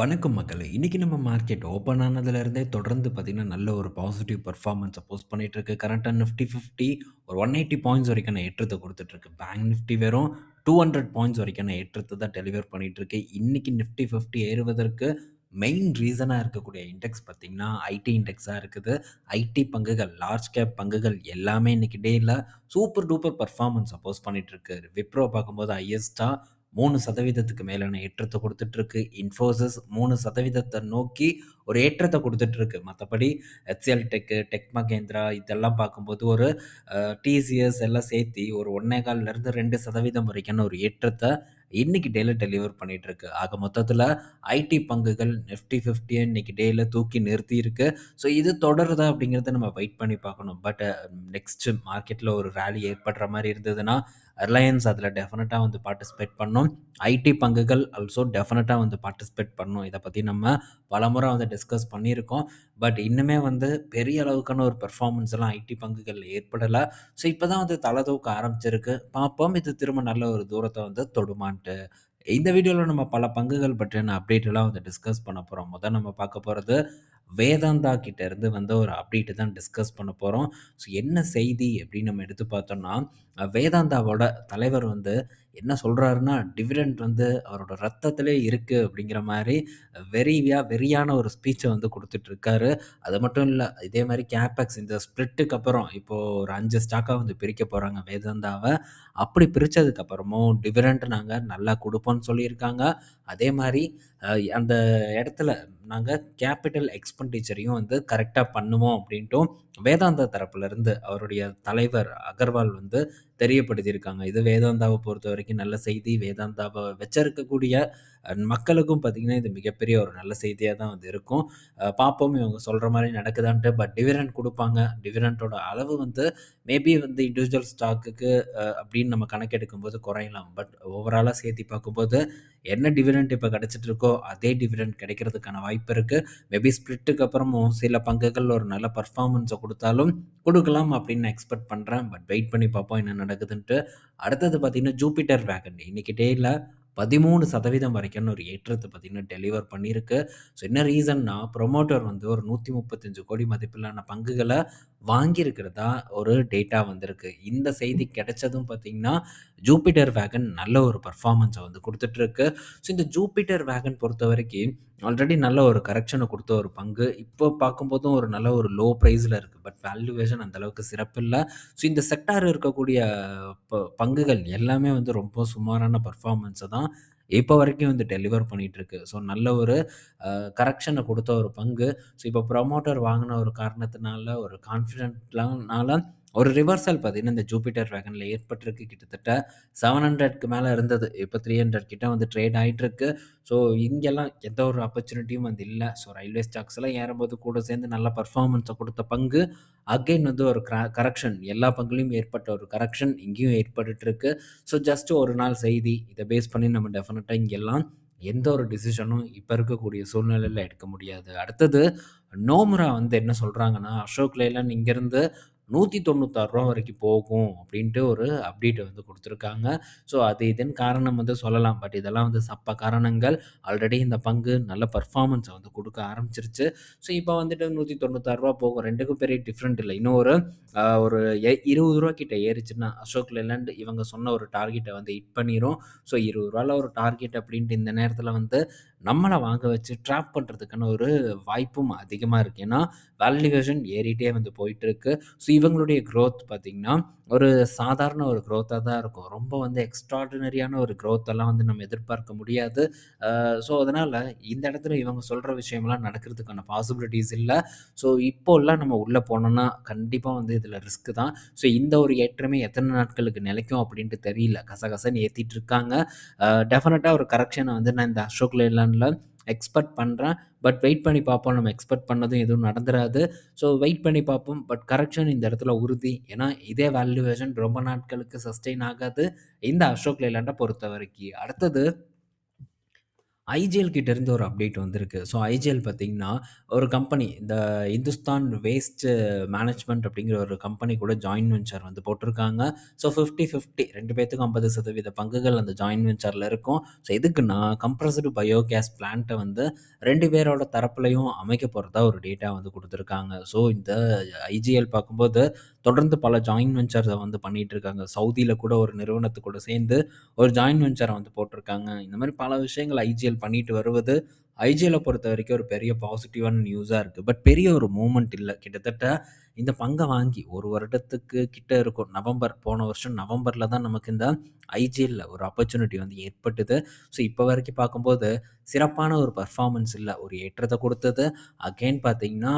வணக்கம் மக்களே! இன்றைக்கி நம்ம மார்க்கெட் ஓப்பன் ஆனதுலேருந்தே தொடர்ந்து பார்த்திங்கன்னா நல்ல ஒரு பாசிட்டிவ் பர்ஃபார்மன்ஸை போஸ்ட் பண்ணிட்டுருக்கு. கரண்ட்டாக நிஃப்டி 50 ஒரு 180 பாயிண்ட்ஸ் வரைக்கான ஏற்றத்தை கொடுத்துட்ருக்கு பேங்க் நிஃப்டி வெறும் 200 பாயிண்ட்ஸ் வரைக்கான ஏற்றத்தை தான் டெலிவர் பண்ணிகிட்ருக்கு இன்றைக்கி நிஃப்டி 50 ஏறுவதற்கு மெயின் ரீசனாக இருக்கக்கூடிய இண்டெக்ஸ் பார்த்திங்கன்னா ஐடி இண்டெக்ஸாக இருக்குது. ஐடி பங்குகள், லார்ஜ் கேப் பங்குகள் எல்லாமே இன்றைக்கி டேயில் சூப்பர் டூப்பர் பர்ஃபார்மன்ஸ் போஸ்ட் பண்ணிகிட்ருக்கு விப்ரோ பார்க்கும்போது மூணு சதவீதத்துக்கு மேலான ஏற்றத்தை கொடுத்துட்ருக்கு இன்ஃபோசிஸ் மூணு சதவீதத்தை நோக்கி ஒரு ஏற்றத்தை கொடுத்துட்ருக்கு மற்றபடி எச்எல் டெக்கு, டெக் மகேந்திரா இதெல்லாம் பார்க்கும்போது ஒரு டிசிஎஸ் எல்லாம் சேர்த்தி ஒரு 1.25லேருந்து 2% வரைக்கான ஒரு ஏற்றத்தை இன்னைக்கு டேல டெலிவர் பண்ணிட்டுருக்கு. ஆக மொத்தத்தில் ஐடி பங்குகள் நிஃப்டி 50 இன்னைக்கு டேல தூக்கி நிறுத்தி இருக்கு ஸோ இது தொடருதா அப்படிங்கிறத நம்ம வெயிட் பண்ணி பார்க்கணும். பட் நெக்ஸ்ட் மார்க்கெட்ல ஒரு ரேலி ஏற்படுற மாதிரி இருந்ததுன்னா, ரிலையன்ஸ் அதில் டெஃபினட்டாக வந்து பார்ட்டிசிபேட் பண்ணும். ஐடி பங்குகள் ஆல்சோ டெஃபினட்டாக வந்து பார்ட்டிசிபேட் பண்ணும். இதை பற்றி நம்ம பலமுறை வந்து டிஸ்கஸ் பண்ணியிருக்கோம். பட் இன்னுமே வந்து பெரிய அளவுக்கான ஒரு பெர்ஃபார்மன்ஸ் எல்லாம் ஐடி பங்குகள் ஏற்படலை ஸோ இப்போ தான் வந்து தலை தூக்க ஆரம்பிச்சிருக்கு. பார்ப்போம் இது திரும்ப நல்ல ஒரு தூரத்தை வந்து தொடுமான்ட்டு. இந்த வீடியோவில் நம்ம பல பங்குகள் பற்றின அப்டேட்டெல்லாம் வந்து டிஸ்கஸ் பண்ண போகிறோம் முதல் நம்ம பார்க்க போகிறது வேதாந்தா கிட்டேருந்து வந்து வந்த ஒரு அப்டேட் தான் டிஸ்கஸ் பண்ண போகிறோம் ஸோ என்ன செய்தி அப்படின்னு நம்ம எடுத்து பார்த்தோம்னா, வேதாந்தாவோட தலைவர் வந்து என்ன சொல்கிறாருன்னா டிவிடெண்ட் வந்து அவரோட ரத்தத்திலே இருக்குது அப்படிங்கிற மாதிரி வெறியா வெறியான ஒரு ஸ்பீச்சை வந்து கொடுத்துட்ருக்காரு. அது மட்டும் இல்லை இதே மாதிரி கேப்பக்ஸ் இந்த ஸ்ப்ளிட்டுக்கு அப்புறம் இப்போது ஒரு அஞ்சு ஸ்டாக்காக வந்து பிரிக்க போகிறாங்க வேதாந்தாவை. அப்படி பிரித்ததுக்கப்புறமும் டிவிடெண்ட் நாங்கள் நல்லா கொடுப்போம்னு சொல்லியிருக்காங்க. அதே மாதிரி அந்த இடத்துல நாங்கள் கேப்பிட்டல் எக்ஸ்பெண்டிச்சரையும் வந்து கரெக்டாக பண்ணுவோம் அப்படின்ட்டும் வேதாந்தா தரப்புலேருந்து அவருடைய தலைவர் அகர்வால் வந்து தெரியப்படுத்தியிருக்காங்க. இது வேதாந்தாவை பொறுத்த வரைக்கும் நல்ல செய்தி. வேதாந்தாவை வச்சிருக்கக்கூடிய மக்களுக்கும் பார்த்தீங்கன்னா, இது மிகப்பெரிய ஒரு நல்ல செய்தியாக தான் வந்து இருக்கும். பார்ப்போம் இவங்க சொல்கிற மாதிரி நடக்குதான்ட்டு. பட் டிவிடெண்ட் கொடுப்பாங்க டிவிடெண்டோட அளவு வந்து மேபி வந்து இண்டிவிஜுவல் ஸ்டாக்குக்கு அப்படின்னு நம்ம கணக்கெடுக்கும்போது குறையலாம். பட் ஓவராலாக சேர்த்தி பார்க்கும்போது என்ன டிவிடெண்ட் இப்போ கிடைச்சிட்டு இருக்கோ, அதே டிவிடெண்ட் கிடைக்கிறதுக்கான வாய்ப்பு இருக்குது மேபி ஸ்ப்ளிட்டுக்கு அப்புறமும் சில பங்குகள் ஒரு நல்ல பர்ஃபார்மன்ஸை கொடுத்தாலும் கொடுக்கலாம் அப்படின்னு நான் எக்ஸ்பெக்ட் பண்ணுறேன் பட் வெயிட் பண்ணி பார்ப்போம் என்ன நடக்குதுன்ட்டு. அடுத்தது பார்த்திங்கன்னா ஜூபிட்டர் வேகன் இன்னைக்கு பதிமூணு சதவீதம் வரைக்கும் ஒரு ஏற்றத்தை பார்த்தீங்கன்னா, டெலிவர் பண்ணியிருக்கு. ஸோ என்ன ரீசன்னா, ப்ரொமோட்டர் வந்து ஒரு 135 கோடி மதிப்பிலான பங்குகளை வாங்கியிருக்கிறதா ஒரு டேட்டா வந்திருக்கு. இந்த செய்தி கிடைச்சதும் பார்த்தீங்கன்னா, ஜூபிட்டர் வேகன் நல்ல ஒரு பர்ஃபார்மன்ஸை வந்து கொடுத்துட்ருக்கு ஸோ இந்த ஜூபிட்டர் வேகன் பொறுத்த வரைக்கும் ஆல்ரெடி நல்ல ஒரு கரெக்ஷனை கொடுத்த ஒரு பங்கு. இப்போ பார்க்கும்போதும் ஒரு நல்ல ஒரு லோ ப்ரைஸில் இருக்குது பட் வேல்யூவேஷன் அந்த அளவுக்கு இல்லை ஸோ இந்த செக்டார் இருக்கக்கூடிய ப பங்குகள் எல்லாமே வந்து ரொம்ப சுமாரான பர்ஃபார்மன்ஸை தான் இப்போ வரைக்கும் வந்து டெலிவர் பண்ணிகிட்ருக்கு ஸோ நல்ல ஒரு கரெக்ஷனை கொடுத்த ஒரு பங்கு. ஸோ இப்போ ப்ரொமோட்டர் வாங்கின ஒரு காரணத்தினால, ஒரு கான்ஃபிடென்ட்லனால ஒரு ரிவர்சல் பார்த்தீங்கன்னா, இந்த ஜூபிட்டர் வேகனில் ஏற்பட்டிருக்கு. கிட்டத்தட்ட செவன் ஹண்ட்ரட்க்கு மேலே இருந்தது. இப்போ த்ரீ ஹண்ட்ரட் கிட்ட வந்து ட்ரேட் ஆகிட்டுருக்கு ஸோ இங்கெல்லாம் எந்த ஒரு ஆப்பர்ச்சுனிட்டியும் வந்து இல்லை ஸோ ரயில்வே ஸ்டாக்ஸ்லாம் ஏறும்போது கூட சேர்ந்து நல்ல பர்ஃபார்மன்ஸை கொடுத்த பங்கு, அகைன் வந்து ஒரு கரெக்ஷன் எல்லா பங்குலையும் ஏற்பட்ட ஒரு கரெக்ஷன் இங்கேயும் ஏற்பட்டுட்டுருக்கு. ஸோ ஜஸ்ட் ஒரு நாள் செய்தி. இதை பேஸ் பண்ணி நம்ம டெஃபினட்டாக இங்கெல்லாம் எந்த ஒரு டிசிஷனும் இப்போ இருக்கக்கூடிய சூழ்நிலையில் எடுக்க முடியாது. அடுத்தது நோமுரா வந்து என்ன சொல்கிறாங்கன்னா அசோக் லேலன் இங்கேருந்து நூற்றி தொண்ணூத்தாறுரூவா வரைக்கும் போகும் அப்படின்ட்டு ஒரு அப்டேட் வந்து கொடுத்துருக்காங்க ஸோ அது இதன் காரணம் வந்து சொல்லலாம். பட் இதெல்லாம் வந்து சப்ப காரணங்கள். ஆல்ரெடி இந்த பங்கு நல்ல பர்ஃபார்மன்ஸை வந்து கொடுக்க ஆரம்பிச்சிருச்சு. ஸோ இப்போ வந்துட்டு நூற்றி 196 போகும். ரெண்டுக்கும் பெரிய டிஃப்ரெண்ட் இல்லை இன்னும் ஒரு ஒரு இருபது ரூபா கிட்ட அசோக் லேலண்ட் இவங்க சொன்ன ஒரு டார்கெட்டை வந்து ஹிட் பண்ணிடும் ஸோ இருபது 20ல ஒரு டார்கெட் அப்படின்ட்டு இந்த நேரத்தில் வந்து நம்மளை வாங்க வச்சு ட்ராப் பண்ணுறதுக்கான ஒரு வாய்ப்பும் அதிகமாக இருக்குது ஏன்னா, வேல்யூவேஷன் ஏறிட்டே வந்து போயிட்டுருக்கு. ஸோ இவங்களுடைய க்ரோத் பார்த்தீங்கன்னா, ஒரு சாதாரண ஒரு க்ரோத்தாக தான் இருக்கும். ரொம்ப வந்து எக்ஸ்ட்ராடினரியான ஒரு க்ரோத்தெல்லாம் வந்து நம்ம எதிர்பார்க்க முடியாது. ஸோ அதனால் இந்த இடத்துல இவங்க சொல்கிற விஷயம்லாம் நடக்கிறதுக்கான பாசிபிலிட்டிஸ் இல்லை ஸோ இப்போல்லாம் நம்ம உள்ளே போனோம்னா, கண்டிப்பாக வந்து இதில் ரிஸ்க் தான். ஸோ இந்த ஒரு ஏற்றமே எத்தனை நாட்களுக்கு நிலைக்கும் அப்படின்ட்டு தெரியல. கசகசன்னு ஏற்றிட்டு இருக்காங்க. டெஃபினட்டாக ஒரு கரெக்ஷனை வந்து நான் இந்த அசோக் லேலாண்டில் எக்ஸ்பெக்ட் பண்ணுறேன் பட் வெயிட் பண்ணி பார்ப்போம். நம்ம எக்ஸ்பெக்ட் பண்ணதும் எதுவும் நடந்துராது. ஸோ வெயிட் பண்ணி பார்ப்போம். பட் கரெக்ஷன் இந்த இடத்துல உறுதி. ஏன்னா, இதே வேல்யூவேஷன் ரொம்ப நாட்களுக்கு சஸ்டெயின் ஆகாது. இந்த அசோக் லைலாண்டை பொறுத்த வரைக்கும் அடுத்தது ஐஜிஎல் கிட்டேருந்து ஒரு அப்டேட் வந்திருக்கு. ஸோ ஐஜிஎல் பார்த்தீங்கன்னா, ஒரு கம்பெனி இந்த இந்துஸ்தான் வேஸ்ட் மேனேஜ்மெண்ட் அப்படிங்கிற ஒரு கம்பெனி கூட ஜாயின் வெஞ்சர் வந்து போட்டிருக்காங்க. ஸோ ஃபிஃப்டி ஃபிஃப்டி ரெண்டு பேர்த்துக்கும் ஐம்பது சதவீத பங்குகள் அந்த ஜாயின் வெஞ்சரில் இருக்கும். ஸோ எதுக்குன்னா, கம்ப்ரஸ்டு பயோகேஸ் பிளான்ட்டை வந்து ரெண்டு பேரோட தரப்புலையும் அமைக்க போகிறதா ஒரு டேட்டா வந்து கொடுத்துருக்காங்க ஸோ இந்த ஐஜிஎல் பார்க்கும்போது, தொடர்ந்து பல ஜாயின்ட் வெஞ்சர்ஸை வந்து பண்ணிட்டு இருக்காங்க. சவுதியில் கூட ஒரு நிறுவனத்து கூட சேர்ந்து ஒரு ஜாயின்ட் வெஞ்சரை வந்து போட்டிருக்காங்க. இந்த மாதிரி பல விஷயங்கள் ஐஜிஎல் பண்ணிட்டு வருவது, ஐஜியில் பொறுத்த வரைக்கும் ஒரு பெரிய பாசிட்டிவான நியூஸாக இருக்குது பட் பெரிய ஒரு மூமெண்ட் இல்லை கிட்டத்தட்ட இந்த பங்கை வாங்கி ஒரு வருடத்துக்கு கிட்ட இருக்கும். நவம்பர் போன வருஷம் நவம்பரில் தான் நமக்கு இந்த ஐஜியில் ஒரு ஆப்பர்ச்சுனிட்டி வந்து ஏற்பட்டது. ஸோ இப்போ வரைக்கும் பார்க்கும்போது, சிறப்பான ஒரு பர்ஃபார்மன்ஸ் இல்லை ஒரு ஏற்றத்தை கொடுத்தது அகெயின் பார்த்தீங்கன்னா,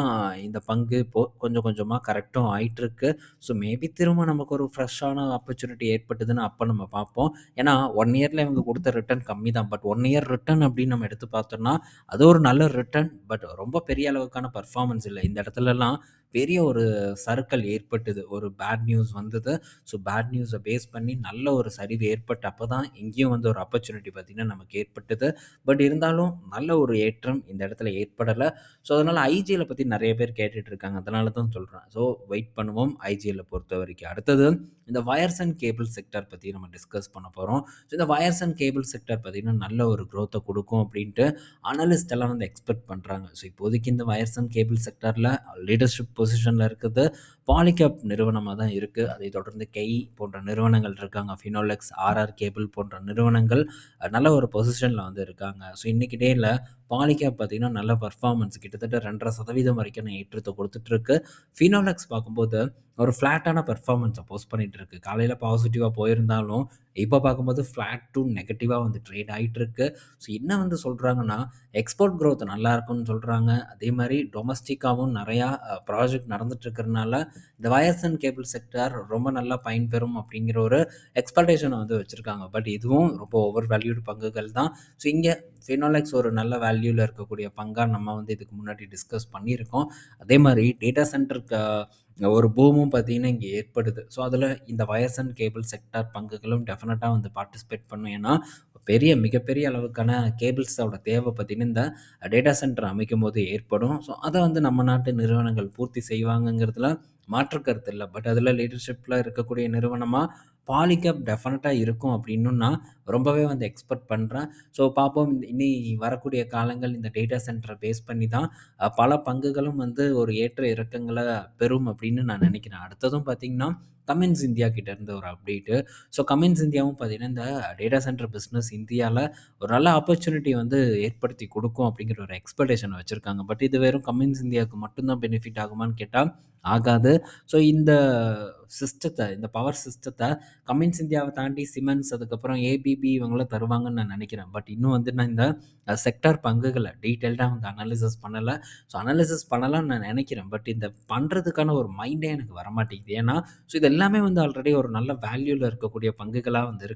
இந்த பங்கு இப்போ கொஞ்சம் கொஞ்சமாக கரெக்டும் ஆயிட்டுருக்கு. ஸோ மேபி திரும்ப நமக்கு ஒரு ஃப்ரெஷ்ஷான ஆப்பர்ச்சுனிட்டி ஏற்பட்டுதுன்னு அப்போ நம்ம பார்ப்போம். ஏன்னா ஒன் இயரில் இவங்க கொடுத்த ரிட்டர்ன் கம்மி தான். பட் ஒன் இயர் ரிட்டர்ன் அப்படின்னு நம்ம எடுத்து பார்த்தோம்னா, அது ஒரு நல்ல ரிட்டர்ன். பட் ரொம்ப பெரிய அளவுக்கான பர்ஃபார்மன்ஸ் இல்லை இந்த இடத்துலலாம் பெரிய ஒரு சறுக்கல் ஏற்பட்டது. ஒரு பேட் நியூஸ் வந்தது. ஸோ பேட் நியூஸை பேஸ் பண்ணி நல்ல ஒரு சரிவு ஏற்பட்டப்ப தான் இங்கேயும் வந்து ஒரு ஆப்பர்ச்சுனிட்டி பார்த்தீங்கன்னா, நமக்கு ஏற்பட்டது. பட் இருந்தாலும் நல்ல ஒரு ஏற்றம் இந்த இடத்துல ஏற்படலை ஸோ அதனால் ஐஜியில் பற்றி நிறைய பேர் கேட்டுட்டு இருக்காங்க. அதனால தான் சொல்கிறேன் ஸோ வெயிட் பண்ணுவோம் ஐஜியில் பொறுத்த வரைக்கும் அடுத்தது இந்த வயர்ஸ் அண்ட் கேபிள் செக்டார் பற்றி நம்ம டிஸ்கஸ் பண்ண போகிறோம் ஸோ இந்த வயர்ஸ் அண்ட் கேபிள் செக்டார் பார்த்தீங்கன்னா, நல்ல ஒரு க்ரோத்தை கொடுக்கும் அப்படின்ட்டு அனலிஸ்ட் எல்லாம் வந்து எக்ஸ்பெக்ட் பண்ணுறாங்க ஸோ இப்போதைக்கு இந்த வயர்ஸ் அண்ட் கேபிள் செக்டரில் லீடர்ஷிப் பொசிஷனில் இருக்குது பாலிகேப் நிறுவனமாக தான் இருக்குது அதை தொடர்ந்து கெய் போன்ற நிறுவனங்கள் இருக்காங்க. ஃபினோலெக்ஸ், ஆர்ஆர் கேபிள் போன்ற நிறுவனங்கள் நல்ல ஒரு பொசிஷனில் வந்து இருக்காங்க. ஸோ இன்றைக்கி டேயில் பாலிகேப் பார்த்தீங்கன்னா, நல்ல பர்ஃபார்மன்ஸ் கிட்டத்தட்ட ரெண்டரை சதவீதம் வரைக்கும் நான் ஏற்றத்தை கொடுத்துட்ருக்கு ஃபினோலெக்ஸ் பார்க்கும்போது, ஒரு ஃப்ளாட்டான பெர்ஃபார்மன்ஸை போஸ்ட் பண்ணிட்டு இருக்கு. காலையில் பாசிட்டிவாக போயிருந்தாலும், இப்போ பார்க்கும்போது ஃப்ளாட் டூ நெகட்டிவாக வந்து ட்ரேட் ஆகிட்டு இருக்கு. ஸோ என்ன வந்து சொல்கிறாங்கன்னா எக்ஸ்போர்ட் க்ரோத் நல்லா இருக்கும்னு சொல்கிறாங்க அதே மாதிரி டொமஸ்டிக்காகவும் நிறையா ப்ராஜெக்ட் நடந்துட்டு இருக்கிறனால, இந்த வயர்ஸ் அண்ட் கேபிள் செக்டார் ரொம்ப நல்லா பயன்பெறும் அப்படிங்கிற ஒரு எக்ஸ்பெக்டேஷனை வந்து வச்சுருக்காங்க பட் இதுவும் ரொம்ப ஓவர் வேல்யூடு பங்குகள் தான். ஸோ இங்கே ஃபினோலெக்ஸ் ஒரு நல்ல வேல்யூவில் இருக்கக்கூடிய பங்காக நம்ம வந்து இதுக்கு முன்னாடி டிஸ்கஸ் பண்ணியிருக்கோம். அதே மாதிரி டேட்டா சென்டருக்கு ஒரு பூமும் பார்த்தீங்கன்னா, இங்கே ஏற்படுது. ஸோ அதில் இந்த வயர்ஸ் அண்ட் கேபிள் செக்டார் பங்குகளும் டெஃபினட்டாக வந்து பார்ட்டிசிபேட் பண்ணும். ஏன்னா, பெரிய மிகப்பெரிய அளவுக்கான கேபிள்ஸோட தேவை பார்த்தீங்கன்னா, இந்த டேட்டா சென்டர் அமைக்கும் போது ஏற்படும். ஸோ அதை வந்து நம்ம நாட்டு நிறுவனங்கள் பூர்த்தி செய்வாங்கங்கிறதுல மாற்று கருத்து இல்லை பட் அதில் லீடர்ஷிப்பில் இருக்கக்கூடிய நிறுவனமாக பாலிகப் டெஃபினட்டாக இருக்கும் அப்படின்னுன்னா ரொம்பவே வந்து எக்ஸ்பெக்ட் பண்ணுறேன் ஸோ பார்ப்போம். இனி வரக்கூடிய காலங்கள் இந்த டேட்டா சென்டரை பேஸ் பண்ணி தான் பல பங்குகளும் வந்து ஒரு ஏற்ற இறக்கங்களை பெறும் அப்படின்னு நான் நினைக்கிறேன் அடுத்ததும் பார்த்தீங்கன்னா, கமின்ஸ் இந்தியா கிட்ட இருந்து ஒரு அப்டேட்டு. ஸோ கமின்ஸ் இந்தியாவும் பார்த்தீங்கன்னா, இந்த டேட்டா சென்டர் பிஸ்னஸ் இந்தியாவில் ஒரு நல்ல ஆப்பர்ச்சுனிட்டி வந்து ஏற்படுத்தி கொடுக்கும் அப்படிங்கிற ஒரு எக்ஸ்பெக்டேஷன் வச்சுருக்காங்க பட் இது வெறும் கமின்ஸ் இந்தியாவுக்கு மட்டும் தான் பெனிஃபிட் ஆகுமான்னு கேட்டால் ஆகாது. ஸோ இந்த சிஸ்டத்தை இந்த பவர் சிஸ்டத்தை கமின்ஸ் இந்தியாவை தாண்டி சிமெண்ட்ஸ், அதுக்கப்புறம் ஏபி ஏபிபி இவங்களாம் தருவாங்கன்னு நான் நினைக்கிறேன் பட் இன்னும் வந்து நான் இந்த செக்டார் பங்குகளை டீட்டெயில்டாக வந்து அனாலிசிஸ் பண்ணலை ஸோ அனாலிசிஸ் பண்ணலாம்னு நான் நினைக்கிறேன் பட் இந்த பண்ணுறதுக்கான ஒரு மைண்டே எனக்கு வரமாட்டேங்குது. ஏன்னா, ஸோ இது எல்லாமே வந்து ஆல்ரெடி ஒரு நல்ல வேல்யூவில் இருக்கக்கூடிய பங்குகளாக வந்து இருக்கு.